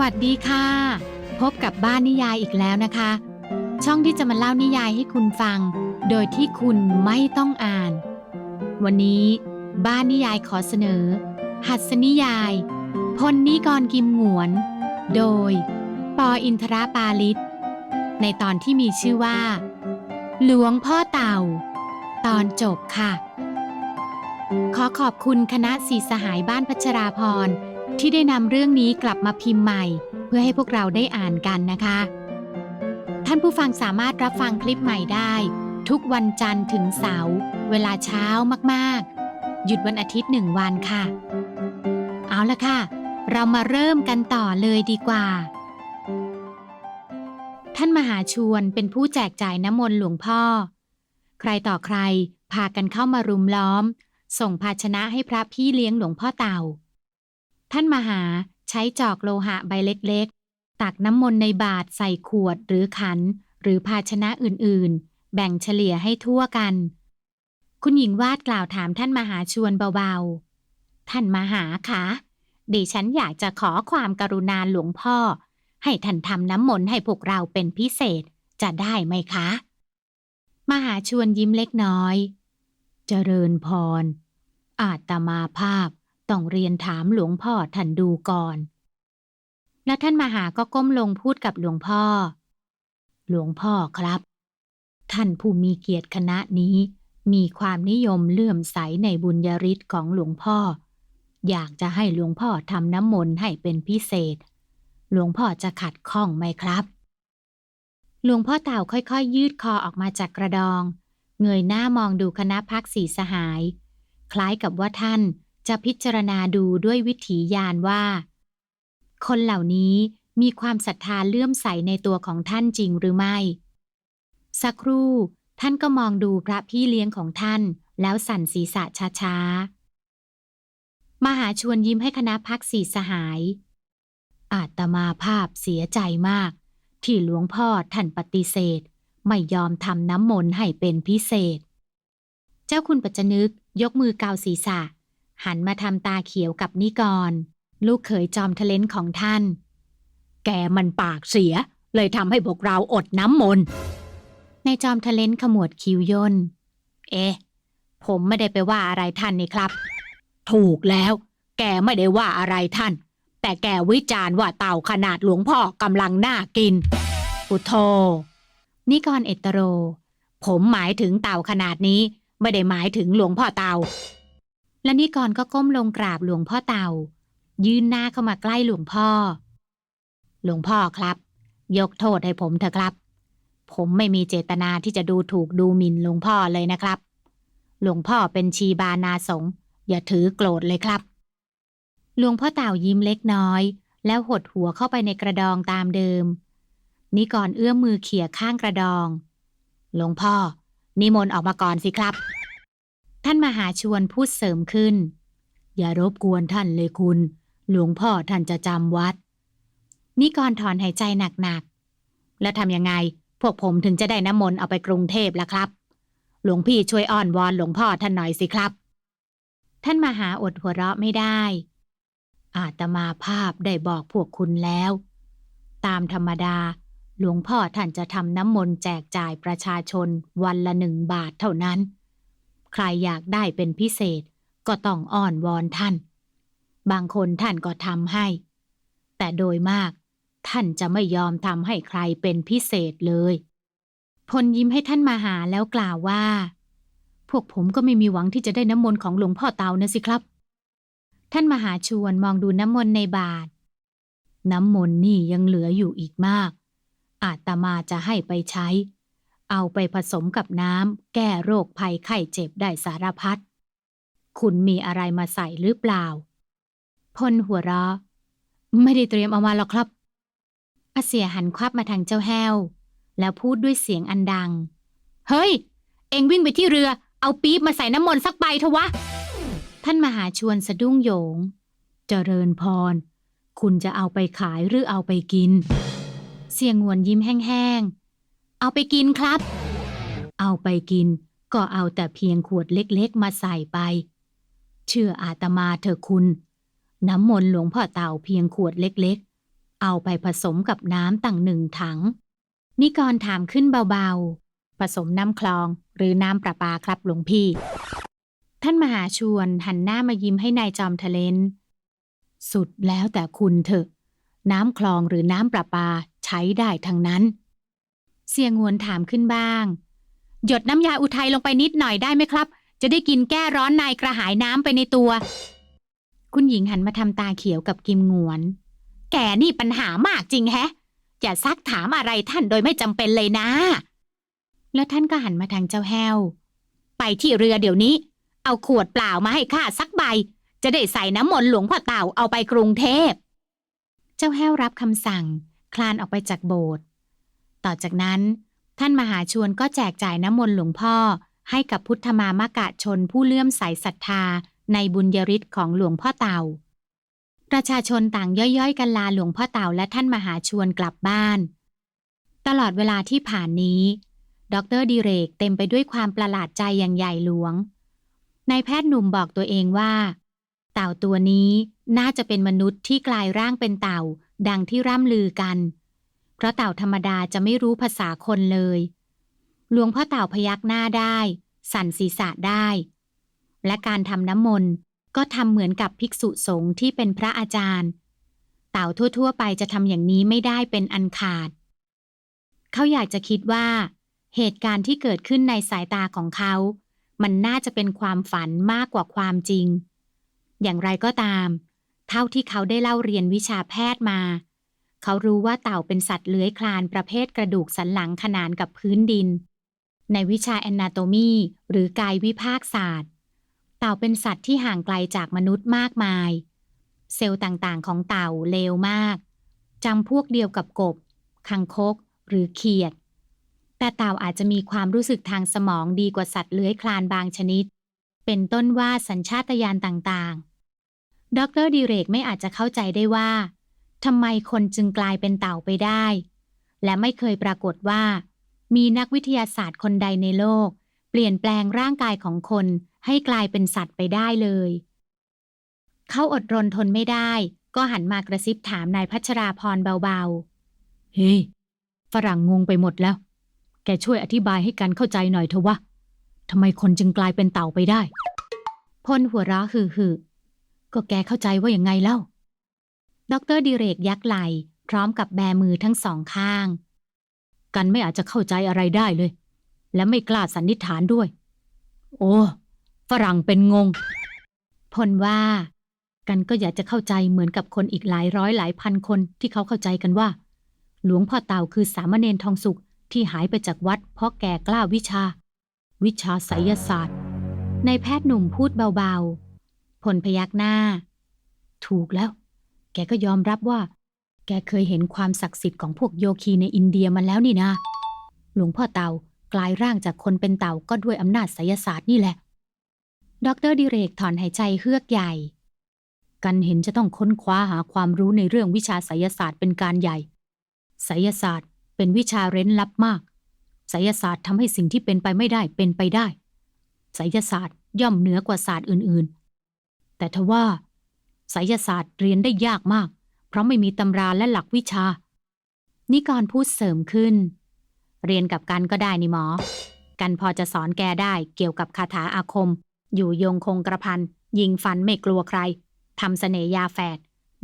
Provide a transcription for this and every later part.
วัสดีค่ะ พบกับบ้านนิยายอีกแล้วนะคะ ช่องที่จะมาเล่านิยายให้คุณฟัง โดยที่คุณไม่ต้องอ่าน วันนี้บ้านนิยายขอเสนอ หัสนิยาย พลนิกรกิมหงวน โดย ปออินทราปาลิต ในตอนที่มีชื่อว่า หลวงพ่อเต่า ตอนจบค่ะ ขอขอบคุณคณะสีสหายบ้านพัชราพร ที่ได้นำเรื่องนี้กลับมาพิมพ์ใหม่ เพื่อให้พวกเราได้อ่านกันนะคะ ท่านผู้ฟังสามารถรับฟังคลิปใหม่ได้ ทุกวันจันทร์ถึงเสาร์เวลาเช้ามากๆ หยุดวันอาทิตย์หนึ่งวันค่ะ เอาละค่ะ เรามาเริ่มกันต่อเลยดีกว่า ท่านมหาชวนเป็นผู้แจกจ่ายน้ำมนต์หลวงพ่อ ใครต่อใครพากันเข้ามารุมล้อม ส่งภาชนะให้พระพี่เลี้ยงหลวงพ่อเต่า ท่านมหาใช้จอกโลหะใบเล็กๆ ตักน้ำมนต์ในบาตรใส่ขวดหรือขัน หรือภาชนะอื่นๆ แบ่งเฉลี่ยให้ทั่วกัน คุณหญิงวาดกล่าวถามท่านมหาชวนเบาๆ ท่านมหาคะดิฉันอยากจะขอความกรุณาหลวงพ่อ ให้ท่านทำน้ำมนต์ให้พวกเราเป็นพิเศษจะได้ไหมคะ มหาชวนยิ้มเล็กน้อย เจริญพร อาตมาภาพ ต้องเรียนถามหลวงพ่อท่านดูก่อน และท่านมหาก็ก้มลงพูดกับหลวงพ่อ หลวงพ่อครับ ท่านผู้มีเกียรติคณะนี้ มีความนิยมเลื่อมใสในบุญญาฤทธิ์ของหลวงพ่อ อยากจะให้หลวงพ่อทำน้ำมนต์ให้เป็นพิเศษ หลวงพ่อจะขัดข้องไหมครับหลวงพ่อเต่าค่อยๆยืดคอออกมาจากกระดอง เงยหน้ามองดูคณะพักสีสหาย คล้ายกับว่าท่าน จะพิจารณาดูด้วยวิถีญาณว่า คนเหล่านี้มีความศรัทธาเลื่อมใสในตัวของท่านจริงหรือไม่ สักครู่ ท่านก็มองดูพระพี่เลี้ยงของท่าน แล้วสั่นศีรษะช้าๆ มหาชวนยิ้มให้คณะพักสีสหาย อาตมาภาพเสียใจมาก ที่หลวงพ่อท่านปฏิเสธ ไม่ยอมทำน้ำมนต์ให้เป็นพิเศษ เจ้าคุณปัจจนึกยกมือเกาศีรษะ หันมาทำตาเขียวกับนิกร ลูกเขยจอมทะเลนของท่าน แกมันปากเสีย เลยทำให้พวกเราอดน้ำมนต์ในจอมทะเลนขมวดคิ้วย่น เอ๊ะ ผมไม่ได้ไปว่าอะไรท่านนี่ครับ ถูกแล้ว แกไม่ได้ว่าอะไรท่าน แต่แกวิจารณ์ว่าเต่าขนาดหลวงพ่อกำลังน่ากิน อุโทนิกรเอตโร ผมหมายถึงเต่าขนาดนี้ ไม่ได้หมายถึงหลวงพ่อเต่า และนิกรก็ก้มลงกราบหลวงพ่อเตา ยื่นหน้าเข้ามาใกล้หลวงพ่อ หลวงพ่อครับ ยกโทษให้ผมเถอะครับ ผมไม่มีเจตนาที่จะดูถูกดูหมิ่นหลวงพ่อเลยนะครับ หลวงพ่อเป็นชีบานาสงอย่าถือโกรธเลยครับหลวงพ่อเต่ายิ้มเล็กน้อย แล้วหดหัวเข้าไปในกระดองตามเดิม นิกรเอื้อมมือเขี่ยข้างกระดอง หลวงพ่อ นิมนต์ออกมาก่อนสิครับ ท่านมหาชวนพูดเสริมขึ้น อย่ารบกวนท่านเลยคุณ หลวงพ่อท่านจะจำวัด นิกรถอนหายใจหนักๆ แล้วทำยังไง พวกผมถึงจะได้น้ำมนต์เอาไปกรุงเทพล่ะครับ หลวงพี่ช่วยอ้อนวอนหลวงพ่อท่านหน่อยสิครับ ท่านมหาอดหัวเราะไม่ได้ อาตมาภาพได้บอกพวกคุณแล้ว ตามธรรมดาหลวงพ่อท่านจะทำน้ำมนต์แจกจ่ายประชาชนวันละหนึ่งบาทเท่านั้น ใครอยากได้เป็นพิเศษ ก็ต้องอ้อนวอนท่าน บางคนท่านก็ทำให้ แต่โดยมาก ท่านจะไม่ยอมทำให้ใครเป็นพิเศษเลยพลยิ้มให้ท่านมาหาแล้วกล่าวว่า พวกผมก็ไม่มีหวังที่จะได้น้ำมนต์ของหลวงพ่อเตานะสิครับ ท่านมหาชวนมองดูน้ำมนต์ในบาท น้ำมนต์นี่ยังเหลืออยู่อีกมาก อาตมาจะให้ไปใช้ เอาไปผสมกับน้ำแก้โรคภัยไข้เจ็บได้สารพัด คุณมีอะไรมาใส่หรือเปล่า พลหัวเราะ ไม่ได้เตรียมเอามาหรอกครับอาเสียหันควับมาทางเจ้าแห้ว แล้วพูดด้วยเสียงอันดัง เฮ้ย เอ็งวิ่งไปที่เรือ เอาปี๊บมาใส่น้ำมนต์สักใบเถอะวะ ท่านมหาชวนสะดุ้งโยง เจริญพร คุณจะเอาไปขายหรือเอาไปกิน เสียงงวนยิ้มแห้งๆ เอาไปกินครับ เอาไปกิน ก็เอาแต่เพียงขวดเล็กๆ มาใส่ไป เชื่ออาตมาเถอะคุณ น้ำมนต์หลวงพ่อเต่าเพียงขวดเล็กๆ เอาไปผสมกับน้ำตั้งหนึ่งถัง นิกรถามขึ้นเบาๆ ผสมน้ำคลองหรือน้ำประปาครับหลวงพี่ ท่านมหาชวนหันหน้ามายิ้มให้นายจอมทะเลนสุดแล้วแต่คุณเถอะ น้ำคลองหรือน้ำประปาใช้ได้ทั้งนั้น เสียงงวนถามขึ้นบ้าง หยดน้ำยาอุทัยลงไปนิดหน่อยได้ไหมครับ จะได้กินแก้ร้อนในกระหายน้ำไปในตัว คุณหญิงหันมาทำตาเขียวกับกิมงวน แกนี่ปัญหามากจริงแฮะอย่าซักถามอะไรท่านโดยไม่จำเป็นเลยนะ แล้วท่านก็หันมาทางเจ้าแห้ว ไปที่เรือเดี๋ยวนี้ เอาขวดเปล่ามาให้ข้าสักใบ จะได้ใส่น้ำมนต์หลวงพ่อเต่าเอาไปกรุงเทพ เจ้าแห้วรับคำสั่ง คลานออกไปจากโบสถ์ ต่อจากนั้น ท่านมหาชวนก็แจกจ่ายน้ำมนต์หลวงพ่อ ให้กับพุทธมามกะชนผู้เลื่อมใสศรัทธาในบุญยริศของหลวงพ่อเต่า ประชาชนต่างย่อยๆ กันลาหลวงพ่อเต่าและท่านมหาชวนกลับบ้าน ตลอดเวลาที่ผ่านนี้ ดรดิเรกเต็มไปด้วยความประหลาดใจอย่างใหญ่หลวงนายแพทย์หนุ่มบอกตัวเองว่า เต่าตัวนี้น่าจะเป็นมนุษย์ที่กลายร่างเป็นเต่า ดังที่ร่ำลือกัน เพราะเต่าธรรมดาจะไม่รู้ภาษาคนเลย หลวงพ่อเต่าพยักหน้าได้ สั่นศีรษะได้ และการทำน้ำมนต์ก็ทำเหมือนกับภิกษุสงฆ์ที่เป็นพระอาจารย์ เต่าทั่ว ๆ ไปจะทำอย่างนี้ไม่ได้เป็นอันขาด เขาอยากจะคิดว่า เหตุการณ์ที่เกิดขึ้นในสายตาของเขา มันน่าจะเป็นความฝันมากกว่าความจริง อย่างไรก็ตาม เท่าที่เขาได้เล่าเรียนวิชาแพทย์มา เขารู้ว่าเต่าเป็นสัตว์เลื้อยคลานประเภทกระดูกสันหลังขนานกับพื้นดิน ในวิชาแอนนาโตมีหรือกายวิภาคศาสตร์ เต่าเป็นสัตว์ที่ห่างไกลจากมนุษย์มากมาย เซลล์ต่างๆ ของเต่าเลวมากจำพวกเดียวกับกบ คังคก หรือเขียด แต่เต่าอาจจะมีความรู้สึกทางสมองดีกว่าสัตว์เลื้อยคลานบางชนิด เป็นต้นว่าสัญชาตญาณต่างๆ ดรดิเรกไม่อาจจะเข้าใจได้ว่า ทำไมคนจึงกลายเป็นเต่าไปได้ และไม่เคยปรากฏว่า มีนักวิทยาศาสตร์คนใดในโลก เปลี่ยนแปลงร่างกายของคนให้กลายเป็นสัตว์ไปได้เลย เขาอดรนทนไม่ได้ ก็หันมากระซิบถามนายพัชราพรเบาๆ เฮ้ hey, ฝรั่งงงไปหมดแล้ว แกช่วยอธิบายให้กันเข้าใจหน่อยเถอะวะทำไมคนจึงกลายเป็นเต่าไปได้ พลหัวเราะฮือฮือก็แกเข้าใจว่าอย่างไงเล่า ดรดิเรกยักไหลพร้อมกับแบมือทั้งสองข้าง กันไม่อาจจะเข้าใจอะไรได้เลย และไม่กล้าสันนิษฐานด้วย โอ้ฝรั่งเป็นงง พลว่า กันก็อยากจะเข้าใจเหมือนกับคนอีกหลายร้อยหลายพันคนที่เขาเข้าใจกันว่า หลวงพ่อเต่าคือสามเณรทองสุขที่หายไปจากวัดเพราะแก่กล้าวิชา วิชาไสยศาสตร์ในแพทย์หนุ่มพูดเบาๆผลพยักหน้า ถูกแล้ว แกก็ยอมรับว่า แกเคยเห็นความศักดิ์สิทธิ์ของพวกโยคีในอินเดียมาแล้วนี่นะ หลวงพ่อเต่ากลายร่างจากคนเป็นเต่าก็ด้วยอำนาจไสยศาสตร์นี่แหละ ดรดิเรกถอนหายใจเฮือกใหญ่ กันเห็นจะต้องค้นคว้าหาความรู้ในเรื่องวิชาไสยศาสตร์เป็นการใหญ่ ไสยศาสตร์เป็นวิชาเร้นลับมาก ไสยศาสตร์ทำให้สิ่งที่เป็นไปไม่ได้เป็นไปได้ ไสยศาสตร์ย่อมเหนือกว่าศาสตร์อื่นๆ แต่ทว่า ไสยศาสตร์เรียนได้ยากมาก เพราะไม่มีตำราและหลักวิชา นิกรพูดเสริมขึ้น เรียนกับกันก็ได้นี่หมอ กันพอจะสอนแกได้เกี่ยวกับคาถาอาคม อยู่ยงคงกระพัน ยิงฟันไม่กลัวใครทำเสน่ยาแฝด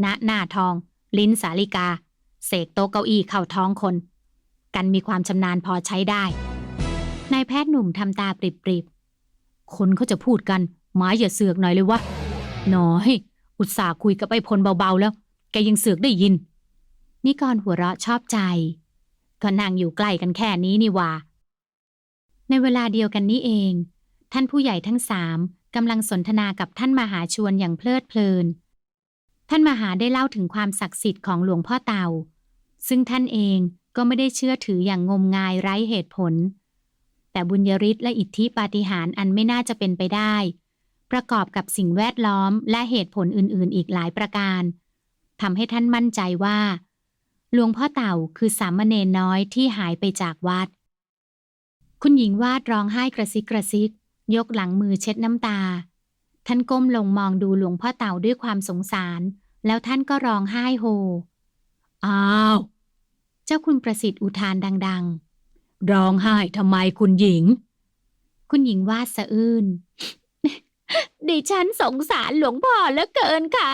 ณหน้าทอง ลิ้นสาลิกา เสกโต๊ะเก้าอี้เข้าท้องคน กันมีความชำนาญพอใช้ได้นายแพทย์หนุ่มทำตาปริบๆคนเขาจะพูดกันหมายอย่าเสือกหน่อยเลยวะน้อย อุตส่าห์คุยกับไอ้พลเบาๆแล้ว แกยังเสือกได้ยิน นิกรหัวเราะชอบใจก็นั่งอยู่ใกล้กันแค่นี้นี่ว่า ในเวลาเดียวกันนี้เอง ท่านผู้ใหญ่ทั้งสามกำลังสนทนากับท่านมหาชวนอย่างเพลิดเพลิน ท่านมหาได้เล่าถึงความศักดิ์สิทธิ์ของหลวงพ่อเตา ซึ่งท่านเองก็ไม่ได้เชื่อถืออย่างงมงายไร้เหตุผล แต่บุญยริศและอิทธิปาฏิหาริย์อันไม่น่าจะเป็นไปได้ ประกอบกับสิ่งแวดล้อมและเหตุผลอื่นๆ อีกหลายประการทำให้ท่านมั่นใจว่า หลวงพ่อเต่าคือสามเณรน้อยที่หายไปจากวัด คุณหญิงวาดร้องไห้กระซิกกระซิก ยกหลังมือเช็ดน้ำตา ท่านก้มลงมองดูหลวงพ่อเต่าด้วยความสงสาร แล้วท่านก็ร้องไห้โฮอ้าว เจ้าคุณประสิทธิ์อุทานดัง ๆ ร้องไห้ทำไมคุณหญิง คุณหญิงวาดสะอื้น ดิฉันสงสารหลวงพ่อเหลือเกินค่ะ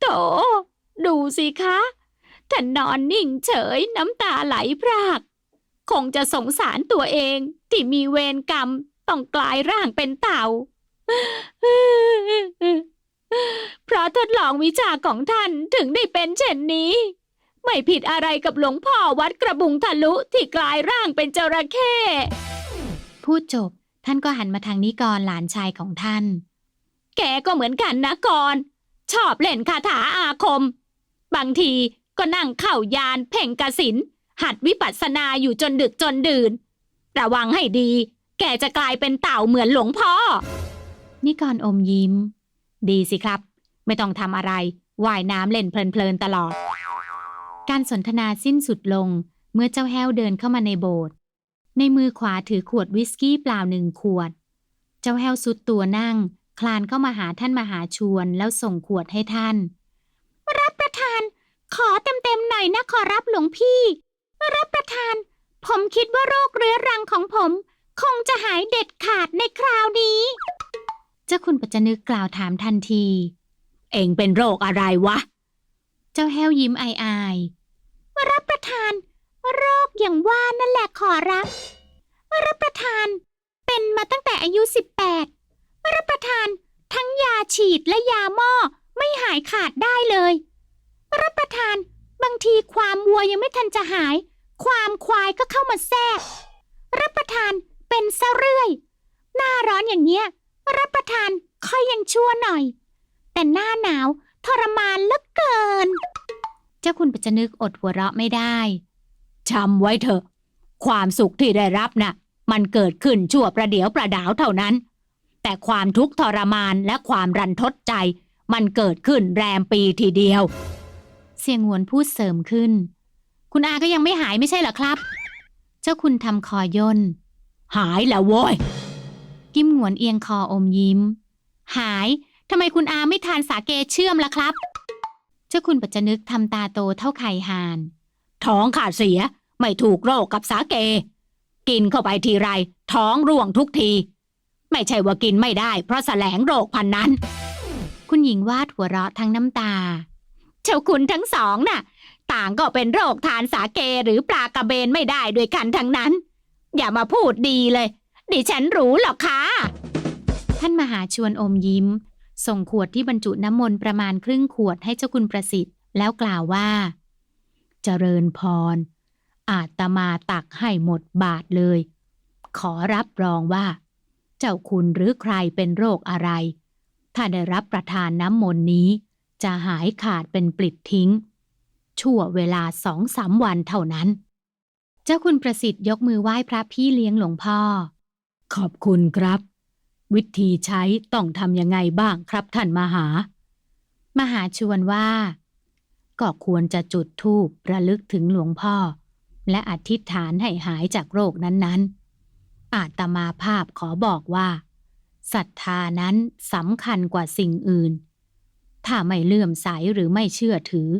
โถ ดูสิคะท่านนอนนิ่งเฉยน้ำตาไหลพราก คงจะสงสารตัวเองที่มีเวรกรรมต้องกลายร่างเป็นเต่า เพราะทดลองวิชาของท่านถึงได้เป็นเช่นนี้ ไม่ผิดอะไรกับหลวงพ่อวัดกระบุงทะลุที่กลายร่างเป็นจระเข้พูดจบ ท่านก็หันมาทางนิกรหลานชายของท่าน แกก็เหมือนกันนะกรชอบเล่นคาถาอาคม บางทีก็นั่งเข้ายานเพ่งกสิน หัดวิปัสสนาอยู่จนดึกจนดื่น ระวังให้ดี แกจะกลายเป็นเต่าเหมือนหลวงพ่อ นิกรอมยิ้ม ดีสิครับ ไม่ต้องทำอะไร ว่ายน้ำเล่นเพลินๆตลอด การสนทนาสิ้นสุดลงเมื่อเจ้าแห้วเดินเข้ามาในโบสถ์ ในมือขวาถือขวดวิสกี้เปล่าหนึ่งขวด เจ้าแห้วสุดตัวนั่ง คลานเข้ามาหาท่านมหาชวนแล้วส่งขวดให้ท่าน รับประทาน ขอเต็มๆหน่อยนะขอรับหลวงพี่ รับประทาน ผมคิดว่าโรคเรื้อรังของผม คงจะหายเด็ดขาดในคราวนี้ เจ้าคุณปัจจนึกกล่าวถามทันที เองเป็นโรคอะไรวะ เจ้าแห้วยิ้มอายๆรับประทาน โรคอย่างว่านั่นแหละขอรับ รับประทาน เป็นมาตั้งแต่อายุ 18 รับประทาน ทั้งยาฉีดและยาหม้อไม่หายขาดได้เลย รับประทาน บางทีความวัวยังไม่ทันจะหาย ความควายก็เข้ามาแทรก รับประทานเป็นซะเรื่อย หน้าร้อนอย่างเงี้ย รับประทานค่อยยังชั่วหน่อย แต่หน้าหนาวทรมานเหลือเกิน เจ้าคุณปัจจนึกอดหัวเราะไม่ได้ จำไว้เถอะ ความสุขที่ได้รับน่ะ มันเกิดขึ้นชั่วประเดี๋ยวประดาวเท่านั้น แต่ความทุกข์ทรมานและความรันทดใจ มันเกิดขึ้นแรมปีทีเดียว เสียงหวนพูดเสริมขึ้น คุณอาก็ยังไม่หายไม่ใช่เหรอครับ เจ้าคุณทำคอย่นหายแล้วโว้ย กิมหวนเอียงคออมยิ้ม หายทำไมคุณอาไม่ทานสาเกเชื่อมล่ะครับ เจ้าคุณปัจจนึกทำตาโตเท่าไข่ห่าน ท้องขาดเสีย ไม่ถูกโรคกับสาเก กินเข้าไปทีไร ท้องร่วงทุกที ไม่ใช่ว่ากินไม่ได้เพราะแสลงโรคพันนั้น คุณหญิงวาดหัวเราะทั้งน้ำตา เจ้าคุณทั้งสองน่ะ ต่างก็เป็นโรคทานสาเกหรือปลากระเบนไม่ได้ด้วยกันทั้งนั้น อย่ามาพูดดีเลย ดิฉันรู้หรอกค่ะท่านมหาชวนอมยิ้ม ส่งขวดที่บรรจุน้ำมนต์ประมาณครึ่งขวดให้เจ้าคุณประสิทธิ์แล้วกล่าวว่า เจริญพร อาตมาตักให้หมดบาทเลย ขอรับรองว่า เจ้าคุณหรือใครเป็นโรคอะไร ถ้าได้รับประทานน้ำมนต์นี้ จะหายขาดเป็นปลิดทิ้ง ชั่วเวลาสองสามวันเท่านั้น เจ้าคุณประสิทธิ์ยกมือไหว้พระพี่เลี้ยงหลวงพ่อ ขอบคุณครับ วิธีใช้ต้องทำยังไงบ้างครับท่านมหา มหาชวนว่าก็ควรจะจุดธูประลึกถึงหลวงพ่อ และอธิษฐานให้หายจากโรคนั้นๆ อาตมาภาพขอบอกว่าศรัทธานั้นสำคัญกว่าสิ่งอื่น ถ้าไม่เลื่อมใสหรือไม่เชื่อถือ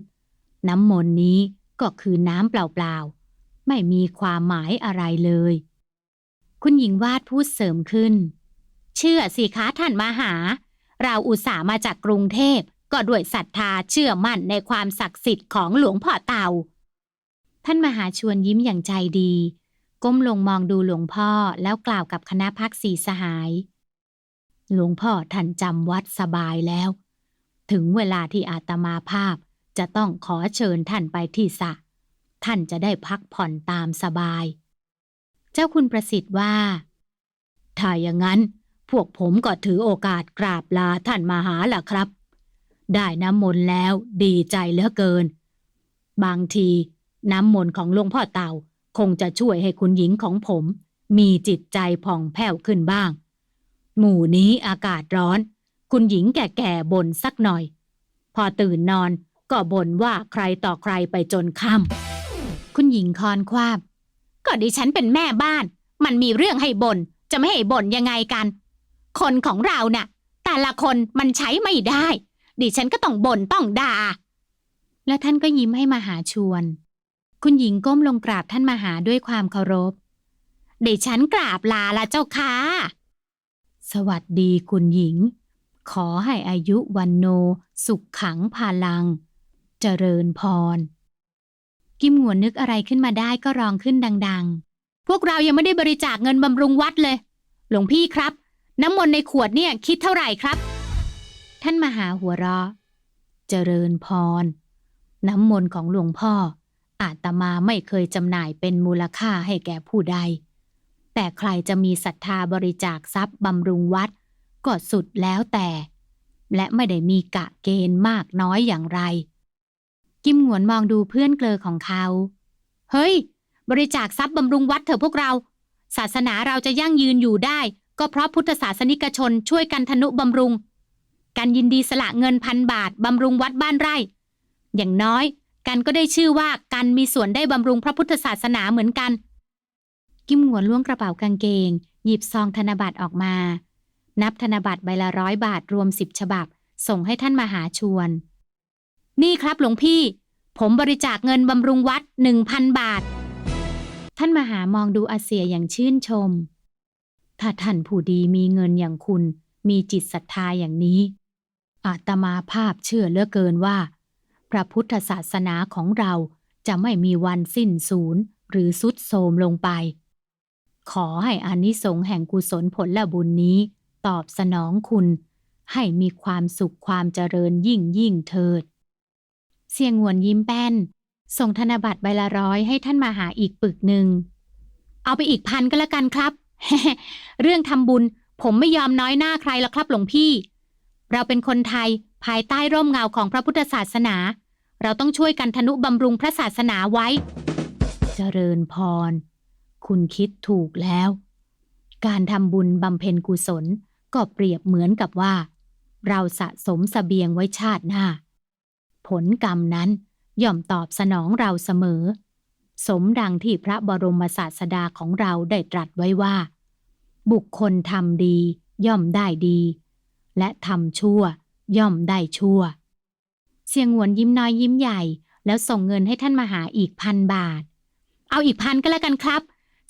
น้ำมนต์นี้ก็คือน้ำเปล่าๆ ไม่มีความหมายอะไรเลย คุณหญิงวาดพูดเสริมขึ้น เชื่อสิคะท่านมาหา เราอุตส่าห์มาจากกรุงเทพก็ด้วยศรัทธาเชื่อมั่นในความศักดิ์สิทธิ์ของหลวงพ่อเต่า ท่านมหาชวนยิ้มอย่างใจดี ก้มลงมองดูหลวงพ่อแล้วกล่าวกับคณะพักสีสหาย หลวงพ่อท่านจำวัดสบายแล้ว ถึงเวลาที่อาตมาภาพจะต้องขอเชิญท่านไปที่สระท่านจะได้พักผ่อนตามสบาย เจ้าคุณประสิทธิ์ว่า ถ้าอย่างนั้น พวกผมก็ถือโอกาสกราบลาท่านมาหาล่ะครับ ได้น้ำมนต์แล้วดีใจเหลือเกิน บางที น้ำมนต์ของหลวงพ่อเตาคงจะช่วยให้คุณหญิงของผม มีจิตใจผ่องแผ้วขึ้นบ้าง หมู่นี้อากาศร้อน คุณหญิงแก่ๆบ่นสักหน่อย พอตื่นนอนก็บ่นว่าใครต่อใครไปจนค่ำคุณหญิงคอนควาบ ก็ดิฉันเป็นแม่บ้าน มันมีเรื่องให้บน่นจะไม่ให้บ่นยังไงกัน คนของเราน่ะ แต่ละคนมันใช้ไม่ได้ ดิฉันก็ต้องบ่นต้องด่าแล้วท่านก็ยิ้มให้มหาชวน คุณหญิงก้มลงกราบท่านมหาด้วยความเคารพเดี๋ยวฉันกราบลาละเจ้าค่ะ สวัสดีคุณหญิง ขอให้อายุวันโน สุขขังพาลัง เจริญพร กิมหงวนนึกอะไรขึ้นมาได้ก็ร้องขึ้นดัง ๆ พวกเรายังไม่ได้บริจาคเงินบำรุงวัดเลย หลวงพี่ครับ น้ำมนต์ในขวดเนี่ยคิดเท่าไหร่ครับ ท่านมหาหัวเราะ เจริญพร น้ำมนต์ของหลวงพ่อ อาตมาไม่เคยจำหน่ายเป็นมูลค่าให้แก่ผู้ใด แต่ใครจะมีศรัทธาบริจาคทรัพย์บำรุงวัด ก็สุดแล้วแต่ และไม่ได้มีกะเกณฑ์มากน้อยอย่างไร กิมหงวนมองดูเพื่อนเกลอของเขา เฮ้ย บริจาคทรัพย์บำรุงวัดเถอะพวกเรา ศาสนาเราจะยั่งยืนอยู่ได้ ก็เพราะพุทธศาสนิกชนช่วยกันทนุบำรุงกันยินดีสละเงินพันบาทบำรุงวัดบ้านไร่ อย่างน้อย กันก็ได้ชื่อว่ากันมีส่วนได้บำรุงพระพุทธศาสนาเหมือนกัน กิมหวนล้วงกระเป๋ากางเกง หยิบซองธนบัตรออกมา นับธนบัตรใบละร้อยบาทรวมสิบฉบับ ส่งให้ท่านมหาชวน นี่ครับหลวงพี่ ผมบริจาคเงินบำรุงวัดหนึ่งพันบาท ท่านมหามองดูอาเซียอย่างชื่นชม ถ้าท่านผู้ดีมีเงินอย่างคุณ มีจิตศรัทธาอย่างนี้อาตมาภาพเชื่อเหลือเกินว่า พระพุทธศาสนาของเราจะไม่มีวันสิ้นสูญหรือสุดโทมลงไป ขอให้อานิสงส์แห่งกุศลผลและบุญนี้ ตอบสนองคุณ ให้มีความสุขความเจริญยิ่งยิ่งเถิด เสียงหวนยิ้มแป้น ส่งธนบัตรใบละร้อยให้ท่านมาหาอีกปึกหนึ่ง เอาไปอีกพันก็แล้วกันครับ เรื่องทำบุญผมไม่ยอมน้อยหน้าใครหรอกครับหลวงพี่ เราเป็นคนไทย ภายใต้ร่มเงาของพระพุทธศาสนา เราต้องช่วยกันทนุบำรุงพระศาสนาไว้ เจริญพร คุณคิดถูกแล้ว การทำบุญบำเพ็ญกุศลก็เปรียบเหมือนกับว่า เราสะสมสเสบียงไว้ชาติหน้า ผลกรรมนั้นย่อมตอบสนองเราเสมอ สมดังที่พระบรมศาสดาของเราได้ตรัสไว้ว่า บุคคลทำดีย่อมได้ดี และทำชั่ว ย่อมได้ชั่ว เสียงหวนยิ้มน้อยยิ้มใหญ่ แล้วส่งเงินให้ท่านมหาอีกพันบาท เอาอีกพันก็แล้วกันครับ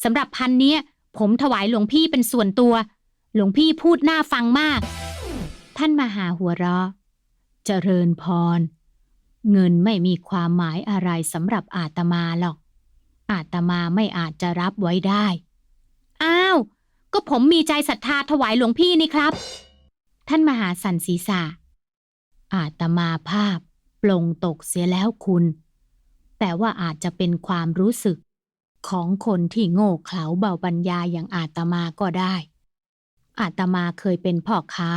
สำหรับพันเนี้ยผมถวายหลวงพี่เป็นส่วนตัว หลวงพี่พูดน่าฟังมาก ท่านมหาหัวเราะ เจริญพร เงินไม่มีความหมายอะไรสำหรับอาตมาหรอก อาตมาไม่อาจจะรับไว้ได้ อ้าว ก็ผมมีใจศรัทธาถวายหลวงพี่นี่ครับ ท่านมหาสันศีษะ อาตมาภาพปลงตกเสียแล้วคุณ แต่ว่าอาจจะเป็นความรู้สึก ของคนที่โง่เขลาเบาปัญญาอย่างอาตมาก็ได้ อาตมาเคยเป็นพ่อค้า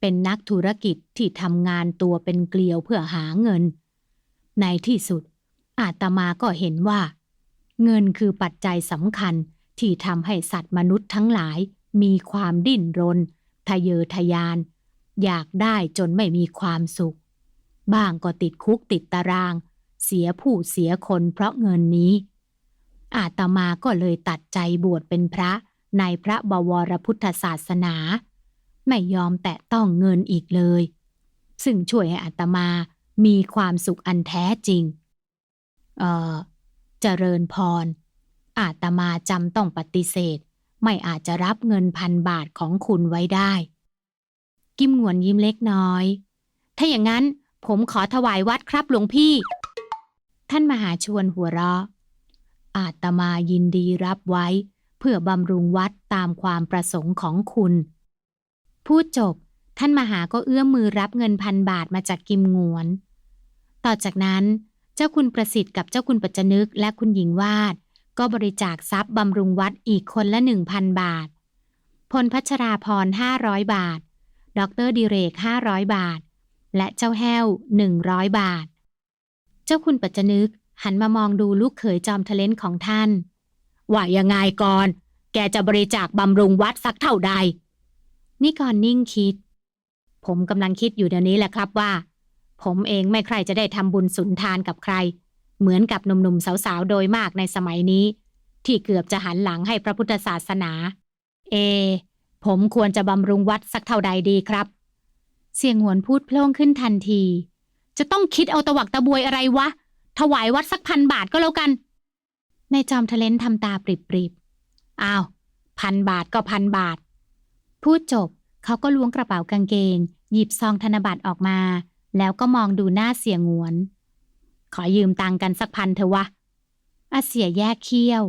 เป็นนักธุรกิจที่ทำงานตัวเป็นเกลียวเพื่อหาเงิน ในที่สุด อาตมาก็เห็นว่า เงินคือปัจจัยสำคัญที่ทำให้สัตว์มนุษย์ทั้งหลายมีความดิ้นรน ทะเยอทะยาน อยากได้จนไม่มีความสุขบ้างก็ติดคุกติดตาราง เสียผู้เสียคนเพราะเงินนี้ อาตมาก็เลยตัดใจบวชเป็นพระในพระบวรพุทธศาสนา ไม่ยอมแตะต้องเงินอีกเลย ซึ่งช่วยให้อาตมามีความสุขอันแท้จริง เออเจริญพร อาตมาจำต้องปฏิเสธ ไม่อาจจะรับเงินพันบาทของคุณไว้ได้ กิมหงวนยิ้มเล็กน้อย ถ้าอย่างนั้นผมขอถวายวัดครับหลวงพี่ ท่านมหาชวนหัวเราะ อาตมายินดีรับไว้ เพื่อบำรุงวัดตามความประสงค์ของคุณ พูดจบ ท่านมหาก็เอื้อมมือรับเงินพันบาทมาจากกิมหงวน ต่อจากนั้น เจ้าคุณประสิทธิ์กับเจ้าคุณปัจจนึกและคุณหญิงวาด ก็บริจาคทรัพย์บำรุงวัดอีกคนละหนึ่งพันบาทพลพัชราพรห้าร้อยบาท ดรดิเรกห้าร้อยบาท และเจ้าแห้วหนึ่งร้อยบาท เจ้าคุณปัจจนึกหันมามองดูลูกเขยจอมทะเลนของท่าน ว่ายังไงก่อน แกจะบริจาคบำรุงวัดสักเท่าใดนี่ก่อนนิ่งคิด ผมกำลังคิดอยู่เดี๋ยวนี้แหละครับว่า ผมเองไม่ใครจะได้ทำบุญสุนทานกับใคร เหมือนกับหนุ่มๆสาวๆ โดยมากในสมัยนี้ ที่เกือบจะหันหลังให้พระพุทธศาสนา เอ ผมควรจะบำรุงวัดสักเท่าใดดีครับ เสียงหวนพูดโพล่งขึ้นทันที จะต้องคิดเอาตะวักตะบวยอะไรวะ ถวายวัดสักพันบาทก็แล้วกันนายจอมทะเลนทำตาปริบๆอ้าวพันบาทก็พันบาท พูดจบเขาก็ล้วงกระเป๋ากางเกง หยิบซองธนบัตรออกมา แล้วก็มองดูหน้าเสียงวน ขอยืมตังค์กันสักพันเถอะวะอาเสียแยกเขี้ยว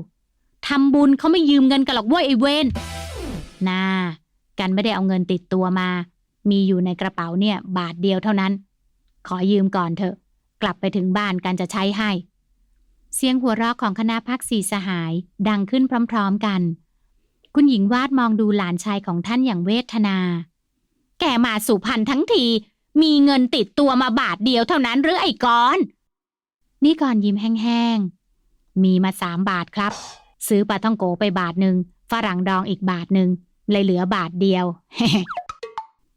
ทำบุญเขาไม่ยืมเงินกันหรอกเว้ยไอเวน น่ากันไม่ได้เอาเงินติดตัวมา มีอยู่ในกระเป๋าเนี่ย บาทเดียวเท่านั้น ขอยืมก่อนเถอะ กลับไปถึงบ้านกันจะใช้ให้ เสียงหัวเราะของคณะพักสีสหาย ดังขึ้นพร้อมๆกัน คุณหญิงวาดมองดูหลานชายของท่านอย่างเวทนา แกมาสุพรรณทั้งที มีเงินติดตัวมาบาทเดียวเท่านั้นหรือไอ้กอนนี่ก่อนยิ้มแห้งๆ มีมาสามบาทครับ ซื้อปลาท่องโกไปบาทหนึ่ง ฝรั่งดองอีกบาทหนึ่งเลยเหลือบาทเดียว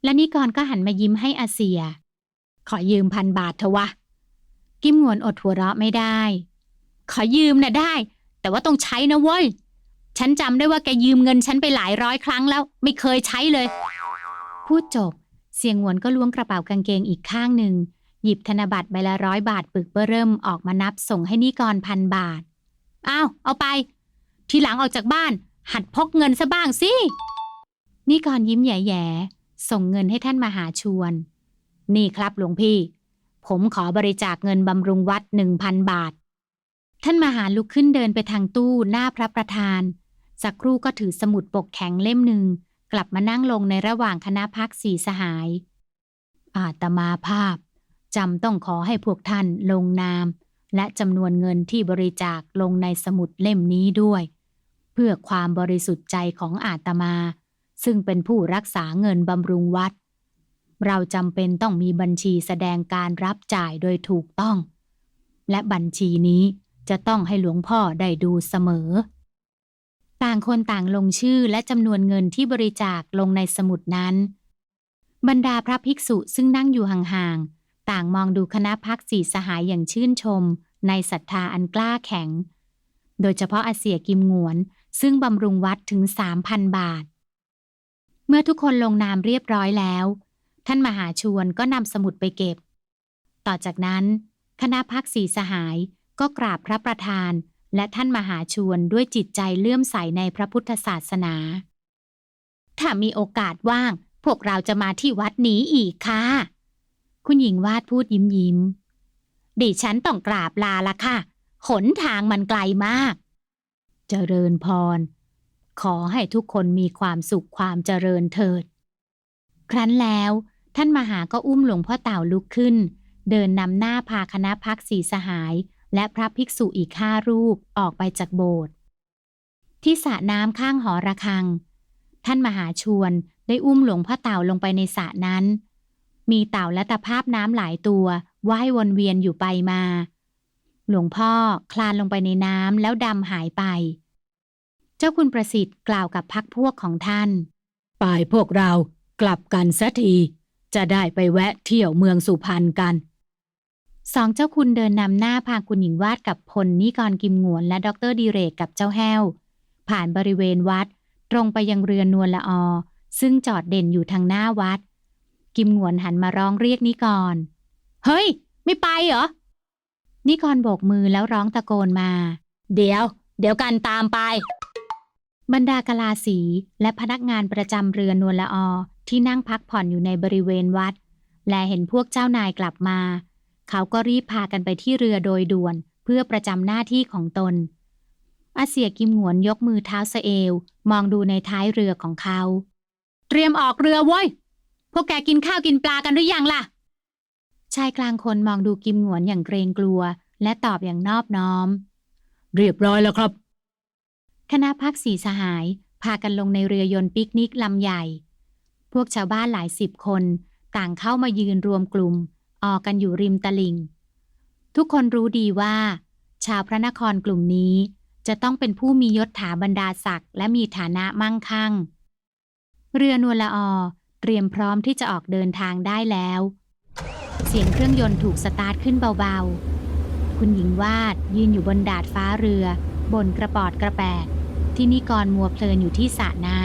และนี่ก่อนก็หันมายิ้มให้อาเซีย ขอยืมพันบาทเถอะวะ กิมหงวนอดหัวเราะไม่ได้ ขอยืมน่ะได้ แต่ว่าต้องใช้นะเว้ย ฉันจำได้ว่าแกยืมเงินฉันไปหลายร้อยครั้งแล้ว ไม่เคยใช้เลย พูดจบ เสียงหวนก็ล้วงกระเป๋ากางเกงอีกข้างหนึ่งหยิบธนบัตรใบละร้อยบาทปึกเบ้อเริ่มออกมานับส่งให้นิกรพันบาท อ้าว เอาไป ทีหลังออกจากบ้าน หัดพกเงินซะบ้างสินิกรยิ้มแย่ๆส่งเงินให้ท่านมหาชวน นี่ครับหลวงพี่ ผมขอบริจาคเงินบำรุงวัดหนึ่งพันบาท ท่านมหาลุกขึ้นเดินไปทางตู้หน้าพระประธาน สักครู่ก็ถือสมุดปกแข็งเล่มหนึ่ง กลับมานั่งลงในระหว่างคณะพักสีสหาย อาตมาภาพจำต้องขอให้พวกท่านลงนาม และจำนวนเงินที่บริจาคลงในสมุดเล่มนี้ด้วย พื่อความบริสุทธิ์ใจของอาตมา ซึ่งเป็นผู้รักษาเงินบำรุงวัด เราจำเป็นต้องมีบัญชีแสดงการรับจ่ายโดยถูกต้อง และบัญชีนี้จะต้องให้หลวงพ่อได้ดูเสมอ ต่างคนต่างลงชื่อและจำนวนเงินที่บริจาคลงในสมุดนั้น บรรดาพระภิกษุซึ่งนั่งอยู่ห่างๆ ต่างมองดูคณะพักสีสหายอย่างชื่นชม ในศรัทธาอันกล้าแข็ง โดยเฉพาะอาเสียกิมหงวน ซึ่งบำรุงวัดถึงสามพันบาท เมื่อทุกคนลงนามเรียบร้อยแล้ว ท่านมหาชวนก็นำสมุดไปเก็บ ต่อจากนั้น คณะพักสีสหายก็กราบพระประธาน และท่านมหาชวนด้วยจิตใจเลื่อมใสในพระพุทธศาสนา ถ้ามีโอกาสว่าง พวกเราจะมาที่วัดนี้อีกค่ะ คุณหญิงวาดพูดยิ้มยิ้มดิฉันต้องกราบลาละค่ะ หนทางมันไกลมาก เจริญพร ขอให้ทุกคนมีความสุขความเจริญเถิด ครั้นแล้วท่านมหาก็อุ้มหลวงพ่อเต่าลุกขึ้น เดินนำหน้าพาคณะพักสีสหาย และพระภิกษุอีกห้ารูปออกไปจากโบสถ์ที่สระน้ำข้างหอระฆัง ท่านมหาชวนได้อุ้มหลวงพ่อเต่าลงไปในสระนั้น มีเต่าและตะภาพน้ำหลายตัวว่ายวนเวียนอยู่ไปมา หลวงพ่อคลานลงไปในน้ำแล้วดำหายไป เจ้าคุณประสิทธิ์กล่าวกับพักพวกของท่านไปพวกเรากลับกันสักที จะได้ไปแวะเที่ยวเมืองสุพรรณกัน สองเจ้าคุณเดินนำหน้าพาคุณหญิงวาดกับพลนิกรกิมหงวนและดรดีเรกกับเจ้าแห้ว ผ่านบริเวณวัด ตรงไปยังเรือนนวลละออซึ่งจอดเด่นอยู่ทางหน้าวัด กิมหงวนหันมาร้องเรียกนิกร เฮ้ย ไม่ไปเหรอ นิกรโบกมือแล้วร้องตะโกนมา เดี๋ยว เดี๋ยวกันตามไป บรรดากลาสีและพนักงานประจำเรือนวลละอที่นั่งพักผ่อนอยู่ในบริเวณวัด และเห็นพวกเจ้านายกลับมา เขาก็รีบพากันไปที่เรือโดยด่วนเพื่อประจำหน้าที่ของตน อาเสียกิมหวนยกมือเท้าสเอว มองดูในท้ายเรือของเขา เตรียมออกเรือเว้ย พวกแกกินข้าวกินปลากันหรือยังล่ะ ชายกลางคนมองดูกิมหงวนอย่างเกรงกลัว และตอบอย่างนอบน้อม เรียบร้อยแล้วครับ คณะพักสีสหาย พากันลงในเรือยนต์ปิกนิกลำใหญ่ พวกชาวบ้านหลายสิบคน ต่างเข้ามายืนรวมกลุ่ม ออกกันอยู่ริมตลิ่ง ทุกคนรู้ดีว่า ชาวพระนครกลุ่มนี้ จะต้องเป็นผู้มียศถาบรรดาศักดิ์และมีฐานะมั่งคั่ง เรือนวลละออเตรียมพร้อมที่จะออกเดินทางได้แล้ว เสียงเครื่องยนต์ถูกสตาร์ทขึ้นเบาๆ คุณหญิงวาดยืนอยู่บนดาดฟ้าเรือ บนกระปอดกระแปดที่นิกรมัวเพลินอยู่ที่สระน้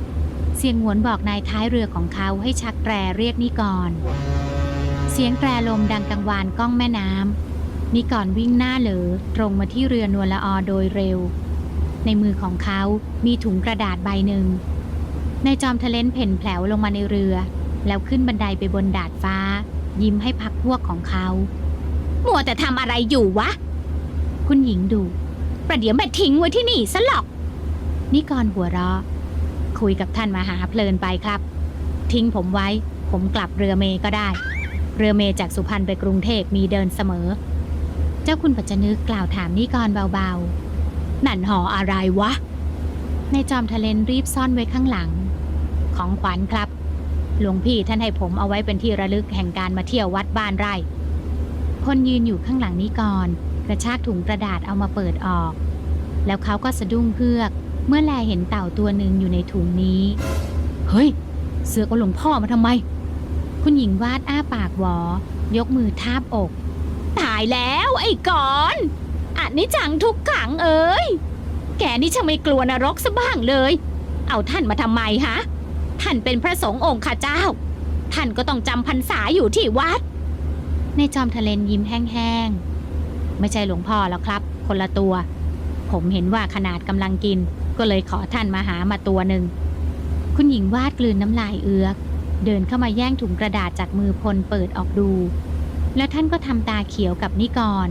ำ เสียงหวนบอกนายท้ายเรือของเขาให้ชักแตรเรียกนิกร เสียงแตรลมดังกังวานก้องแม่น้ำนิกรวิ่งหน้าเหลอตรงมาที่เรือนวลละอโดยเร็ว ในมือของเขามีถุงกระดาษใบหนึ่งนายจอมทะเลนเพ่นแผลวลงมาในเรือ แล้วขึ้นบันไดไปบนดาดฟ้า ยิ้มให้พักพวกของเขา มัวแต่ทำอะไรอยู่วะ คุณหญิงดู ประเดี๋ยวแม่ทิ้งไว้ที่นี่ซะหรอก นิกรหัวเราะ คุยกับท่านมหาเพลินไปครับ ทิ้งผมไว้ ผมกลับเรือเมก็ได้ เรือเมจากสุพรรณไปกรุงเทพมีเดินเสมอ เจ้าคุณปัจจนึกกล่าวถามนิกรเบาๆ นั่นห่ออะไรวะ ในจอมทะเลนรีบซ่อนไว้ข้างหลัง ของขวัญครับ หลวงพี่ท่านให้ผมเอาไว้เป็นที่ระลึกแห่งการมาเที่ยววัดบ้านไร่ คนยืนอยู่ข้างหลังนิกรกระชากถุงกระดาษเอามาเปิดออก แล้วเขาก็สะดุ้งเพือกเมื่อแลเห็นเต่าตัวหนึ่งอยู่ในถุงนี้ เฮ้ย เสือกเอาหลวงพ่อมาทำไม คุณหญิงวาดอ้าปากหวอ ยกมือทาบอก ตายแล้วไอ้ก่อนอันนี้จังทุกขังเอ้ย แกนี่ช่างไม่กลัวนรกซะบ้างเลย เอาท่านมาทำไมฮะ ท่านเป็นพระสงฆ์องค์ข้าเจ้า ท่านก็ต้องจำพรรษาอยู่ที่วัด ในจอมทะเลนยิ้มแห้งๆ ไม่ใช่หลวงพ่อแล้วครับ คนละตัว ผมเห็นว่าขนาดกำลังกิน ก็เลยขอท่านมาหามาตัวหนึ่ง คุณหญิงวาดกลืนน้ำลายเอือก เดินเข้ามาแย่งถุงกระดาษจากมือพลเปิดออกดู แล้วท่านก็ทำตาเขียวกับนิกร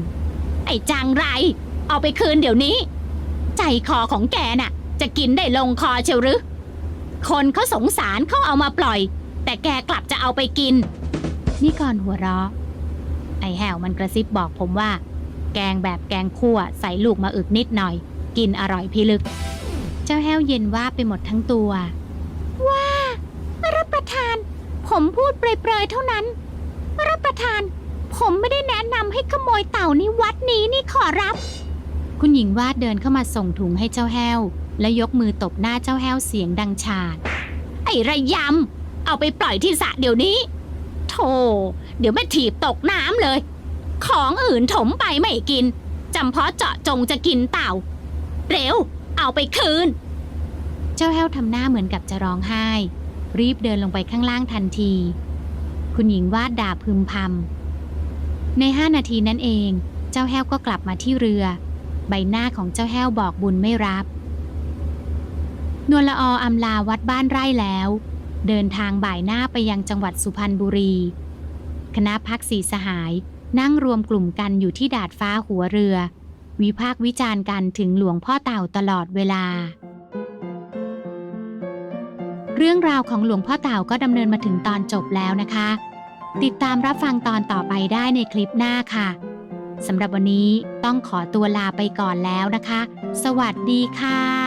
ไอ้จังไร เอาไปคืนเดี๋ยวนี้ ใจคอของแกน่ะ จะกินได้ลงคอเชียวหรือ คนเขาสงสารเขาเอามาปล่อย แต่แกกลับจะเอาไปกินนิกรหัวเราะ ไอ้แหวมันกระซิบบอกผมว่า แกงแบบแกงคั่วใส่ลูกมาอึกนิดหน่อย กินอร่อยพิลึก เจ้าแห้วเย็นว่าไปหมดทั้งตัวว่ารับประทาน ผมพูดเปรยๆเท่านั้น รับประทาน ผมไม่ได้แนะนำให้ขโมยเต่านี่วัดนี้นี่ขอรับ คุณหญิงวาดเดินเข้ามาส่งถุงให้เจ้าแห้ว และยกมือตบหน้าเจ้าแห้วเสียงดังฉาด ไอ้ระยำ เอาไปปล่อยที่สระเดี๋ยวนี้โธ่เดี๋ยวแม่ถีบตกน้ำเลย ของอื่นถมไปไม่กินจำเพาะเจาะจงจะกินเต่า เร็ว เอาไปคืน เจ้าแห้วทำหน้าเหมือนกับจะร้องไห้ รีบเดินลงไปข้างล่างทันที คุณหญิงวาดด่าพึมพำในห้านาทีนั้นเอง เจ้าแห้วก็กลับมาที่เรือ ใบหน้าของเจ้าแห้วบอกบุญไม่รับ นวลละอออำลาวัดบ้านไร่แล้ว เดินทางบ่ายหน้าไปยังจังหวัดสุพรรณบุรี คณะพักสีสหายนั่งรวมกลุ่มกันอยู่ที่ดาดฟ้าหัวเรือ วิพากษ์วิจารณ์กันถึงหลวงพ่อเต่าตลอดเวลา เรื่องราวของหลวงพ่อเต่าก็ดำเนินมาถึงตอนจบแล้วนะคะ ติดตามรับฟังตอนต่อไปได้ในคลิปหน้าค่ะสำหรับวันนี้ต้องขอตัวลาไปก่อนแล้วนะคะ สวัสดีค่ะ